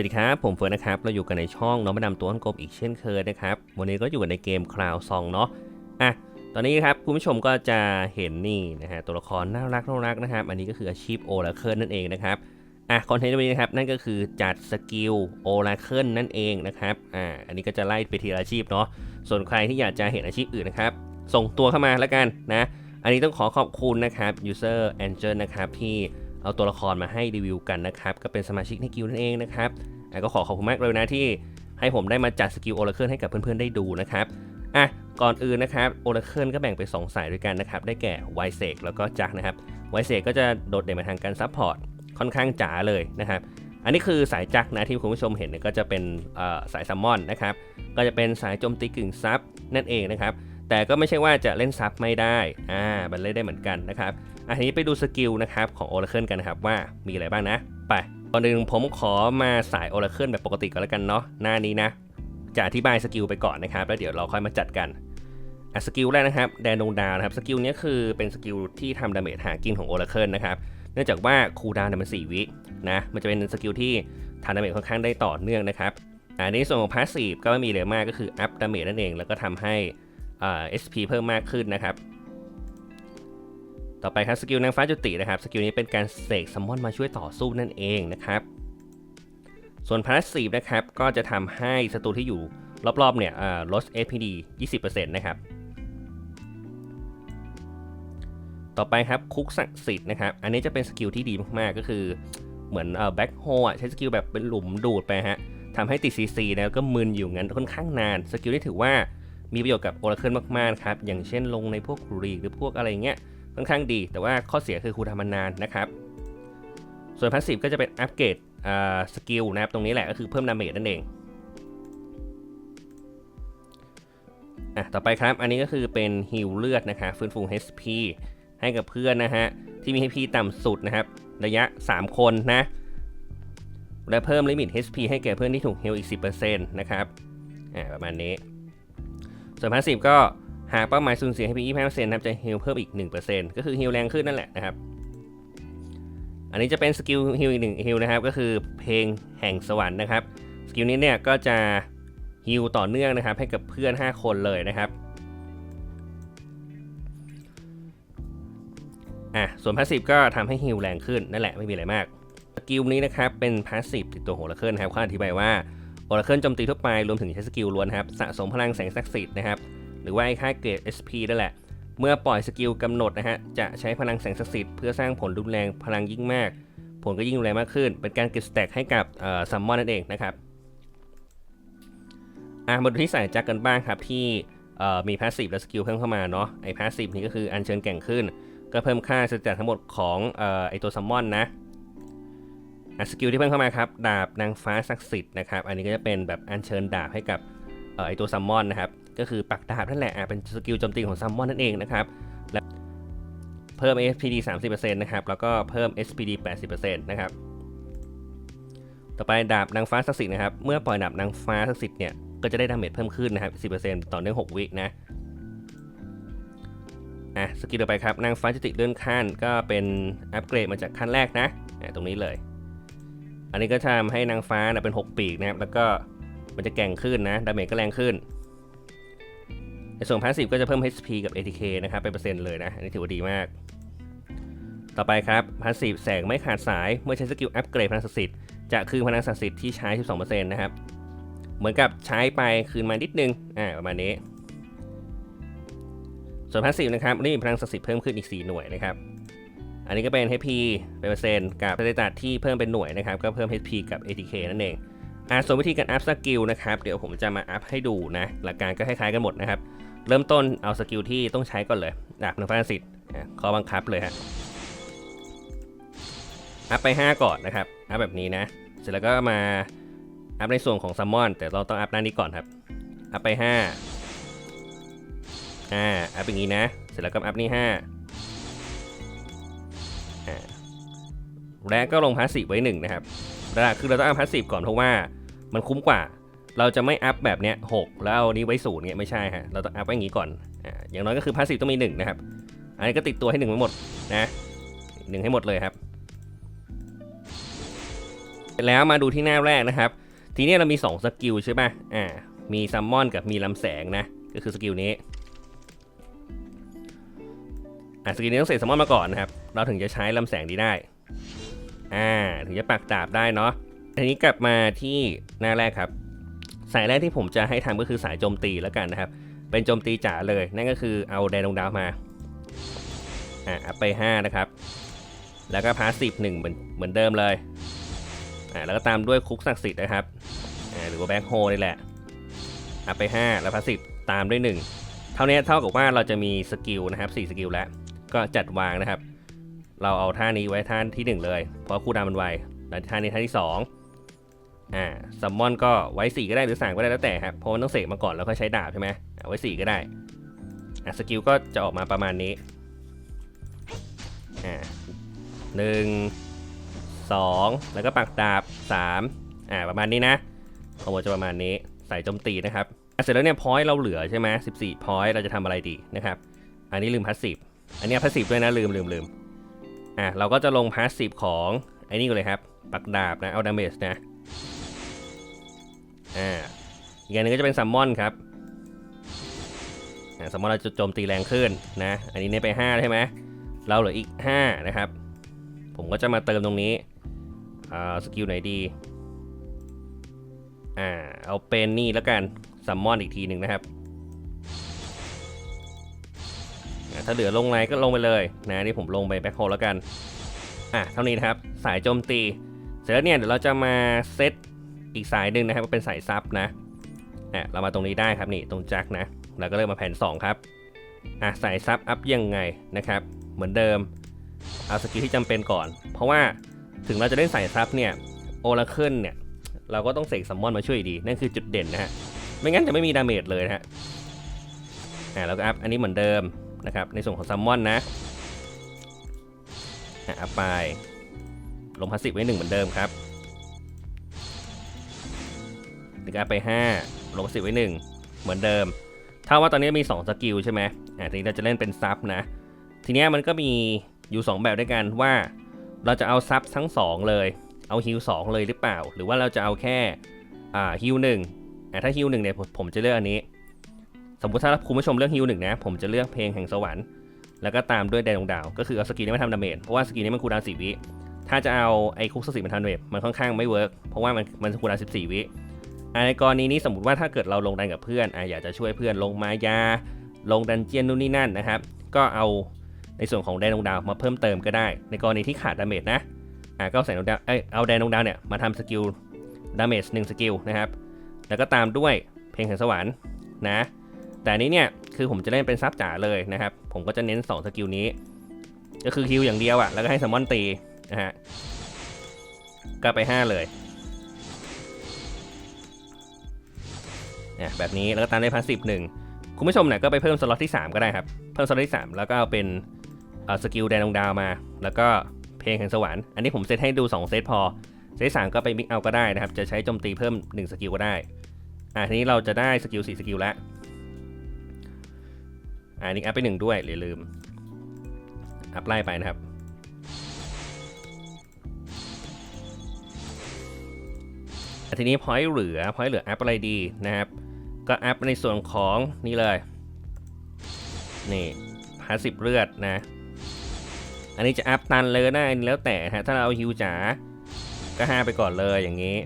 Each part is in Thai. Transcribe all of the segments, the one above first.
วัสดีครับ ผมเฟิร์นนะครับ เราอยู่กันในช่องน้องมาดามตัวอันกบอีกเช่นเคยนะครับ วันนี้ก็อยู่กันในเกมคลาวซองเนาะ อะ ตอนนี้ครับคุณผู้ชมก็จะเห็นนี่นะฮะตัวละครน่ารักน่ารักนะครับ อันนี้ก็คืออาชีพโอลาเคิลนั่นเองนะครับ อะคอนเทนต์วันนี้นะครับนั่นก็คือจัดสกิลโอลาเคิลนั่นเองนะครับ อ่า อันนี้ก็จะไล่ไปทีละอาชีพเนาะ ส่วนใครที่อยากจะเห็นอาชีพอื่นนะครับ ส่งตัวเข้ามาแล้วกันนะ อันนี้ต้องขอขอบคุณนะครับ user angel นะครับที่ เอาตัวละครมาให้รีวิวกันนะครับ ก็เป็นสมาชิกในกิลนั่นเองนะครับก็ขอขอบคุณมากเลยนะที่ให้ผมได้มาจัดสกิลโอราเคิลให้กับเพื่อนๆได้ดูนะครับอะก่อนอื่นนะครับโอราเคิลก็แบ่งเป็นสองสายด้วยกันนะครับ ได้แก่ไวเซกแล้วก็จักนะครับไวเซกก็จะโดดเด่นมาทางการซัพพอร์ตค่อนข้างจ๋าเลยนะครับอันนี้คือสายจักนะที่คุณผู้ชมเห็นเนี่ยก็จะเป็นสายซัมมอนนะครับ ก็จะเป็นสายโจมตีกึ่งซับนั่นเองนะครับ แต่ก็ไม่ใช่ว่าจะเล่นซับไม่ได้ อ่ามันเล่นได้เหมือนกันนะครับอันนี้ไปดูสกิลนะครับของ Oracle กันนะครับว่ามีอะไรบ้างนะ ไปก่อนอื่นผมขอมาสาย Oracle แบบปกติก่อนแล้วกันเนาะหน้านี้นะ จะอธิบายสกิลไปก่อนนะครับ แล้วเดี๋ยวเราค่อยมาจัดกันอะสกิลแรกนะครับแดนดงดาวนะครับสกิลนี้คือเป็นสกิลที่ทำดาเมจหากินของ Oracle นะครับเนื่องจากว่าคูดาวน์เนี่ยมัน4วินะมันจะเป็นสกิลที่ทำดาเมจค่อนข้างได้ต่อเนื่องนะครับอันนี้ส่วนของพาสซีฟก็ไม่มีเลยมากก็คืออัพดาเมจนั่นเอง แล้วก็ทำให้อ่า SP เพิ่มมากขึ้นนะครับ ต่อไปครับสกิลนางฟ้าจุตินะครับสกิลนี้เป็นการเสกซัมมอนมาช่วยต่อสู้นั่นเองนะครับ ส่วนพาสซีฟนะครับก็จะทำให้ศัตรูที่อยู่รอบๆเนี่ยอ่าลด APD 20%นะครับ ต่อไปครับคุกศักดิ์สิทธิ์นะครับ อันนี้จะเป็นสกิลที่ดีมากๆ ก็คือเหมือนแบ็คโฮอะใช้สกิลแบบเป็นหลุมดูดไปฮะทำให้ติด CC แล้วก็มึนอยู่งั้นค่อนข้างนาน สกิลที่ถือว่า มีประโยชน์กับโอราเคิลมากๆครับ อย่างเช่นลงในพวกรีหรือพวกอะไรเงี้ยค่อนข้างดี แต่ว่าข้อเสียคือคูลดาวน์มันานนะครับ ส่วนพาสซีฟก็จะเป็นอัปเกรดสกิลนะครับ ตรงนี้แหละก็คือเพิ่มดาเมจนั่นเองอะต่อไปครับ อันนี้ก็คือเป็นฮิลเลือดนะครับฟื้นฟู HP ให้กับเพื่อนนะฮะ ที่มี HP ต่ำสุดนะครับ ระยะ 3 คนนะ และเพิ่มลิมิต HP ให้แก่เพื่อนที่ถูกฮิลอีก 10%นะครับอ่าประมาณนี้ ส่วนพาสซีฟก็หากเป้าหมายสูญเสีย HP 25%นะครับจะฮิลเพิ่มอีก 1%ก็คือฮิลแรงขึ้นนั่นแหละนะครับ อันนี้จะเป็นสกิลฮิลอีกหนึ่งฮิลนะครับ ก็คือเพลงแห่งสวรรค์นะครับ สกิลนี้เนี่ยก็จะฮิลต่อเนื่องนะครับ ให้กับเพื่อน 5 คนเลยนะครับอะส่วนพาสซีฟก็ทำให้ฮิลแรงขึ้นนั่นแหละไม่มีอะไรมากสกิลนี้นะครับเป็นพาสซีฟติดตัวโอราเคิลนะครับเขาอธิบายว่า โอราเคิลโจมตีทั่วไปรวมถึงใช้สกิลล้วนนะครับสะสมพลังแสงศักดิ์สิทธิ์นะครับหรือว่าไอ้ค่าเกรด SP นั่นแหละ เมื่อปล่อยสกิลกำหนดนะฮะจะใช้พลังแสงศักดิ์สิทธิ์เพื่อสร้างผลรุนแรงพลังยิ่งมาก ผลก็ยิ่งรุนแรงมากขึ้น เป็นการเก็บสแต็กให้กับซัมมอนนั่นเองนะครับอะมาดูที่สายจักรกันบ้างครับที่มีพาสซีฟและสกิลเพิ่มเข้ามาเนาะไอ้พาสซีฟนี่ก็คืออัญเชิญแก่งขึ้น ก็เพิ่มค่าสแต็กทั้งหมดของออไอตัวซัมมอนนะ สกิลที่เพิ่มเข้ามาครับ ดาบนางฟ้าศักดิ์สิทธิ์นะครับ อันนี้ก็จะเป็นแบบอัญเชิญดาบให้กับไอตัวซัมมอนนะครับ ก็คือปักดาบนั่นแหละเป็นสกิลโจมตีของซัมมอนนั่นเองนะครับ และเพิ่ม SPD 30%นะครับ แล้วก็เพิ่ม SPD 80%นะครับ ต่อไปดาบนางฟ้าศักดิ์สิทธิ์นะครับ เมื่อปล่อยดาบนางฟ้าศักดิ์สิทธิ์เนี่ย ก็จะได้ดาเมจเพิ่มขึ้นนะครับ10%ต่อเนื่อง6วินะอะสกิลต่อไปครับ นางฟ้าจุติเลื่อนขั้นก็เป็นอัปเกรดมาจากขั้นแรกนะ ตรงนี้เลย อันนี้ก็ทำให้นางฟ้านะเป็น 6 ปีกนะครับ แล้วก็มันจะแก่งขึ้นนะ ดาเมจก็แรงขึ้น ในส่วนพาสซีฟก็จะเพิ่ม HP กับ ATK นะครับเป็นเปอร์เซ็นต์เลยนะ อันนี้ถือว่าดีมาก ต่อไปครับพาสซีฟแสงไม่ขาดสาย เมื่อใช้สกิลอัปเกรดพลังศักดิ์สิทธิ์จะคืนพลังศักดิ์สิทธิ์ที่ใช้ 12%นะครับ เหมือนกับใช้ไปคืนมานิดนึง อ่าประมาณนี้ ส่วนพาสซีฟนะครับนี่พลังศักดิ์สิทธิ์เพิ่มขึ้นอีก 4 หน่วยนะครับ อันนี้ก็เป็น HP เป็นเปอร์เซ็นต์กับสเตตัสที่เพิ่มเป็นหน่วยนะครับ ก็เพิ่ม HP กับ ATK นั่นเองอ่าส่วนวิธีการอัพสกิลนะครับ เดี๋ยวผมจะมาอัพให้ดูนะ หลักการก็คล้ายๆกันหมดนะครับ เริ่มต้นเอาสกิลที่ต้องใช้ก่อนเลยดาบนางฟ้าสิทธิ์ข้อบังคับเลยฮะ อัพไป 5 ก่อนนะครับ อัพแบบนี้นะ เสร็จแล้วก็มาอัพในส่วนของซัมมอน แต่เราต้องอัพหน้านี้ก่อนครับ อัพไป5อ่าอัพอย่างนี้นะ เสร็จแล้วก็อัพนี่5อ่า และก็ลงพาสซีฟไว้1นะครับแล้วคือเราต้องอัพพาสซีฟก่อนเพราะว่ามันคุ้มกว่า เราจะไม่อัพแบบเนี้ยหกแล้วเอานี้ไว้ศูนย์เนี่ยไม่ใช่ฮะ เราต้องอัพไว้อย่างนี้ก่อน อ่า อย่างน้อยก็คือพาสซีฟต้องมี1นะครับ อันนี้ก็ติดตัวให้1ไว้หมดนะหนึ่งให้หมดเลยครับ แล้วมาดูที่หน้าแรกนะครับ ทีนี้เรามี2สกิลใช่ป่ะอ่า มีซัมมอนกับมีลำแสงนะ ก็คือสกิลนี้ สกิลนี้ต้องเสกซัมมอนมาก่อนนะครับ เราถึงจะใช้ลำแสงนี้ได้ อ่า ถึงจะปักดาบได้เนาะทีนี้กลับมาที่หน้าแรกครับ สายแรกที่ผมจะให้ทำก็คือสายโจมตีแล้วกันนะครับ เป็นโจมตีจ๋าเลย นั่นก็คือเอาแดนดวงดาวมา อ่าไป 5 นะครับ แล้วก็พาสซีฟหนึ่งเหมือนเหมือนเดิมเลย อ่า แล้วก็ตามด้วยคุกศักดิ์สิทธิ์นะครับ อ่า หรือว่าแบ็คโฮนี่แหละอัพไป 5 แล้วพาสซีฟตามด้วย 1 เท่านี้เท่ากับว่าเราจะมีสกิลนะครับ4สกิลแล้ว ก็จัดวางนะครับ เราเอาท่านี้ไว้ท่าที่ 1 เลย เพราะคู่ดามันไวแล้วท่านี้ท่าที่ 2อ่าซัมมอนก็ไว้ 4 ก็ได้หรือ3ก็ได้แล้วแต่ครับเพราะมันต้องเสกมาก่อนแล้วก็ใช้ดาบใช่ไหมอ่าไว้ 4 ก็ได้อ่าสกิลก็จะออกมาประมาณนี้อ่าหนึ่งสองแล้วก็ปักดาบสามอ่าประมาณนี้นะของผมจะประมาณนี้ใส่โจมตีนะครับเสร็จแล้วเนี่ยพอยต์เราเหลือใช่ไหมสิบสี่พอยต์เราจะทำอะไรดีนะครับ อันนี้ลืมพาสซีฟ อันนี้พาสซีฟด้วยนะลืมลืมลืมอะเราก็จะลงพาสซีฟของไอ้นี่ก่อนเลยครับปักดาบนะเอาดาเมจนะอ่าอีกอันหนึงก็จะเป็นซัมมอนครับอ่าซัมมอนเราจะโจมตีแรงขึ้นนะอันนี้เน้นไป5ใช่ไหมเราเหลืออีก 5 นะครับ ผมก็จะมาเติมตรงนี้อ่าสกิลไหนดีอ่าเอาเป็นนี่แล้วกันซัมมอนอีกทีหนึ่งนะครับ ถ้าเหลือลงไหนก็ลงไปเลยนะนี่ผมลงไปแบ็คโฮแล้วกันอะเท่านี้นะครับสายโจมตี เสร็จแล้วเนี่ยเดี๋ยวเราจะมาเซตอีกสายหนึ่งนะครับเป็นสายซับนะอะเรามาตรงนี้ได้ครับนี่ตรงแจ็คนะแล้วก็เริ่มมาแผ่น 2 ครับอะสายซับอัพยังไงนะครับเหมือนเดิมเอาสกิลที่จำเป็นก่อน เพราะว่าถึงเราจะเล่นสายซับเนี่ยโอลาเคิลเนี่ยเราก็ต้องเสกซัมมอนมาช่วยดี นั่นคือจุดเด่นนะฮะไม่งั้นจะไม่มีดาเมจเลยนะฮะอ่าแล้วก็อัพอันนี้เหมือนเดิม นะครับ ในส่วนของซัมมอนนะอัพไป ลงพาสซีฟไว้หนึ่งเหมือนเดิมครับแล้วก็อัพไป 5 ลงพาสซีฟไว้หนึ่งเหมือนเดิม ถ้าว่าตอนนี้มี 2 สกิลใช่ไหมอ่าทีนี้เราจะเล่นเป็นซับนะ ทีนี้มันก็มีอยู่ 2 แบบด้วยกันว่าเราจะเอาซับทั้ง 2 เลย เอาฮิล2เลยหรือเปล่า หรือว่าเราจะเอาแค่อ่าฮิลหนึ่งอ่าถ้าฮิลหนึ่งเนี่ยผมจะเลือกอันนี้ สมมติถ้าคุณผู้ชมเลือกฮิลหนึ่งนะ ผมจะเลือกเพลงแห่งสวรรค์ แล้วก็ตามด้วยแดนดวงดาว ก็คือเอาสกิลนี้มาทำดาเมจ เพราะว่าสกิลนี้มันคูลดาวน์4วิ ถ้าจะเอาไอ้คุกสกิลมาทำดาเมจมันค่อนข้างไม่เวิร์กเพราะว่ามันมันคูลดาวน์14วิในกรณีนี้สมมติว่าถ้าเกิดเราลงดันกับเพื่อนออยากจะช่วยเพื่อนลงมายา ลงดันเจียนนู่นนี่นั่นนะครับ ก็เอาในส่วนของแดนดวงดาวมาเพิ่มเติมก็ได้ ในกรณีที่ขาดดาเมจนะอ่าก็เอาแสงดวงดาวเอ้ยเอาแดนดวงดาวเนี่ยมาทำสกิลดาเมจหนึ่งสกิลนะครับ แล้วก็ตามด้วยเพลงแห่งสวรรค์นะ แต่นี้เนี่ยคือผมจะเล่นเป็นซับจ๋าเลยนะครับ ผมก็จะเน้น 2 สกิลนี้ ก็คือฮิวอย่างเดียวอะแล้วก็ให้ซัมอนตีนะฮะ ก็ไป 5 เลยเนี่ยแบบนี้แล้วก็ตามด้วยพาสซีฟหนึ่งคุณผู้ชมเนี่ยก็ไปเพิ่มสล็อตที่ 3 ก็ได้ครับ เพิ่มสล็อตที่ 3 แล้วก็เอาเป็นสกิลแดนดวงดาวมา แล้วก็เพลงแห่งสวรรค์อันนี้ผมเซตให้ดู 2 เซตพอ เซตสามก็ไปมิกเอาก็ได้นะครับ จะใช้โจมตีเพิ่ม 1 สกิลก็ได้ อ่าทีนี้เราจะได้สกิล4สกิลแล้ว อ่านี่อัพไปหนึ่งด้วยอย่าลืม อัพไล่ไปนะครับอะทีนี้พอยต์เหลือพอยต์เหลืออัพอะไรดีนะครับ ก็อัพในส่วนของนี่เลย นี่พาสิบเลือดนะ อันนี้จะอัพตันเลยนะอันนี้แล้วแต่ฮะถ้าเราเอาฮิวจ๋าก็ห้าไปก่อนเลยอย่างนี้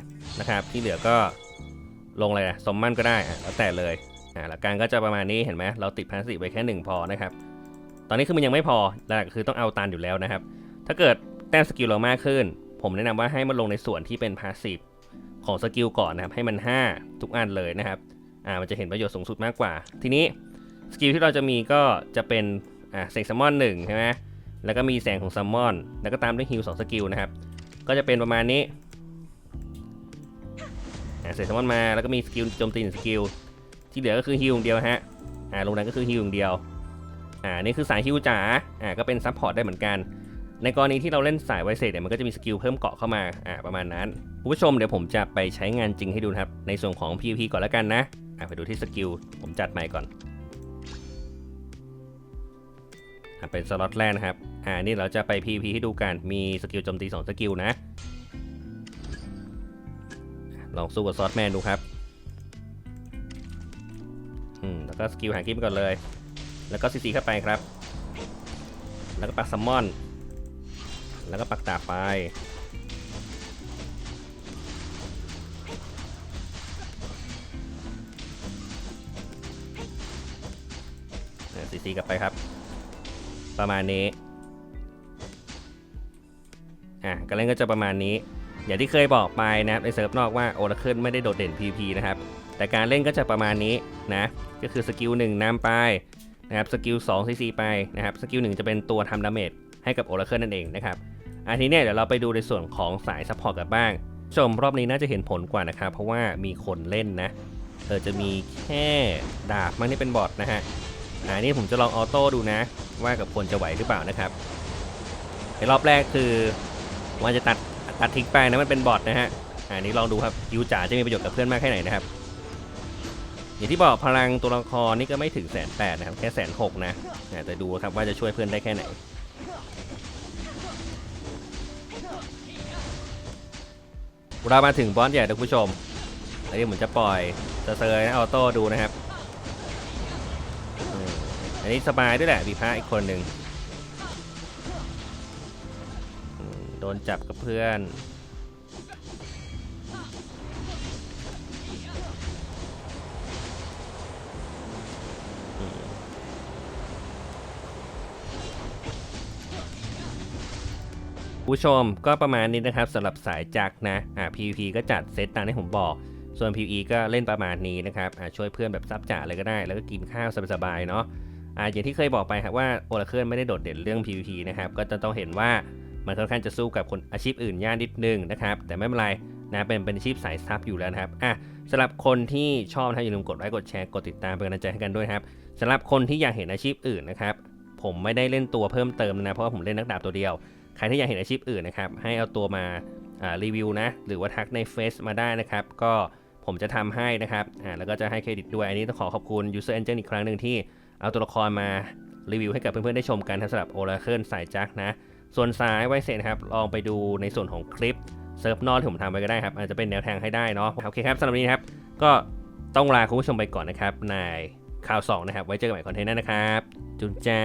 นะครับ ที่เหลือก็ลงอะไรอะสมมันก็ได้แล้วแต่เลย อ่าหลักการก็จะประมาณนี้เห็นไหมเราติดพาสซีฟไปแค่หนึ่งพอนะครับ ตอนนี้คือมันยังไม่พอหลักคือต้องเอาตันอยู่แล้วนะครับ ถ้าเกิดแต้มสกิลเรามากขึ้น ผมแนะนำว่าให้มันลงในส่วนที่เป็นพาสซีฟของสกิลก่อนนะครับ ให้มัน 5 ทุกอันเลยนะครับอ่ามันจะเห็นประโยชน์สูงสุดมากกว่า ทีนี้สกิลที่เราจะมีก็จะเป็นอ่าเสกซัมมอนหนึ่งใช่ไหมแล้วก็มีแสงของซัมมอน แล้วก็ตามด้วยฮิลสองสกิลนะครับ ก็จะเป็นประมาณนี้อ่าเสกซัมมอนมาแล้วก็มีสกิลโจมตีหนึ่งสกิล ที่เหลือก็คือฮิลอย่างเดียวฮะอ่าลงนั้นก็คือฮิลอย่างเดียวอ่านี่คือสายฮิลจ๋าอ่าก็เป็นซัพพอร์ตได้เหมือนกันในกรณีที่เราเล่นสายไวเซตเนี่ยมันก็จะมีสกิลเพิ่มเกาะเข้ามาอ่าประมาณนั้นคุณผู้ชมเดี๋ยวผมจะไปใช้งานจริงให้ดูครับ ในส่วนของ PVP ก่อนแล้วกันนะอ่าไปดูที่สกิลผมจัดใหม่ก่อนอ่าเป็นสล็อตแรกนะครับอ่านี่เราจะไป PVP ให้ดูกันมีสกิลโจมตี2สกิลนะ ลองสู้กับซอสแมนดูครับ อืมแล้วก็สกิลหางกิ๊บก่อนเลย แล้วก็ซีซีเข้าไปครับ แล้วก็ปักซัมมอน แล้วก็ปักดาบไป ซีซีกลับไปครับ ประมาณนี้ อะการเล่นก็จะประมาณนี้อย่างที่เคยบอกไปนะครับในเซิร์ฟนอกว่า Oracle ไม่ได้โดดเด่น PVP นะครับ แต่การเล่นก็จะประมาณนี้นะ ก็คือสกิล1นำไปนะครับสกิล2 CC ไปนะครับสกิล1จะเป็นตัวทำดาเมจให้กับ Oracle นั่นเองนะครับอันนี้เนี่ยเดี๋ยวเราไปดูในส่วนของสายซัพพอร์ตกันบ้าง ชมรอบนี้น่าจะเห็นผลกว่านะครับ เพราะว่ามีคนเล่นนะเออจะมีแค่ดาบมันนี่เป็นบอทนะฮะอ่านี่ผมจะลองออโต้ดูนะ ว่ากับคนจะไหวหรือเปล่านะครับในรอบแรกคือว่าจะตัดตัดทิ้งไปนะมันเป็นบอทนะฮะอ่านี่ลองดูครับยูจ๋าจะมีประโยชน์กับเพื่อนมากแค่ไหนนะครับ อย่างที่บอกพลังตัวละครนี่ก็ไม่ถึงแสนแปดนะครับ แค่แสนหกนะแต่ดูครับว่าจะช่วยเพื่อนได้แค่ไหน เรามาถึงบอสใหญ่ท่านผู้ชมอันนี้ผมจะปล่อยจะเซอร์นะออโต้ดูนะครับ อันนี้สบายด้วยแหละมีพระอีกคนหนึ่งโดนจับกับเพื่อน ผู้ชมก็ประมาณนี้นะครับสำหรับสายจักรนะอ่า PVP ก็จัดเซตตามที่ผมบอก ส่วน PVE ก็เล่นประมาณนี้นะครับอ่าช่วยเพื่อนแบบซับจ่าเลยก็ได้ แล้วก็กินข้าวสบายๆเนาะอ่าอย่างที่เคยบอกไปครับว่า Oracle ไม่ได้โดดเด่นเรื่อง PVP นะครับก็จะต้องเห็นว่ามันค่อนข้างจะสู้กับคนอาชีพอื่นยากนิดนึงนะครับแต่ไม่เป็นไรนะเป็นเป็นอาชีพสายซับอยู่แล้วนะครับอะสำหรับคนที่ชอบนะอย่าลืมกดไลค์กดแชร์กดติดตามเป็นกำลังใจให้กันด้วยครับสำหรับคนที่อยากเห็นอาชีพอื่นนะครับผมไม่ได้เล่นตัวเพิ่มเติมนะเพราะผมเล่นนักดาบตัวเดียว ใครที่อยากเห็นอาชีพอื่นนะครับ ให้เอาตัวมารีวิวนะ หรือว่าทักในเฟซมาได้นะครับ ก็ผมจะทำให้นะครับ อ่า แล้วก็จะให้เครดิตด้วย อันนี้ต้องขอขอบคุณ User Engine อีกครั้งหนึ่งที่เอาตัวละครมารีวิวให้กับเพื่อนๆ ได้ชมกันสำหรับ Oracle สายจักนะ ส่วนสายไวเซนครับ ลองไปดูในส่วนของคลิปเซิร์ฟนอกที่ผมทำไปก็ได้ครับ อาจจะเป็นแนวทางให้ได้เนาะ โอเคครับสำหรับวันนี้นครับ ก็ต้องลาคุณผู้ชมไปก่อนนะครับ ในข่าว2นะครับ ไว้เจอกันใหม่คอนเทนต์หน้านะครับ จุนจ้า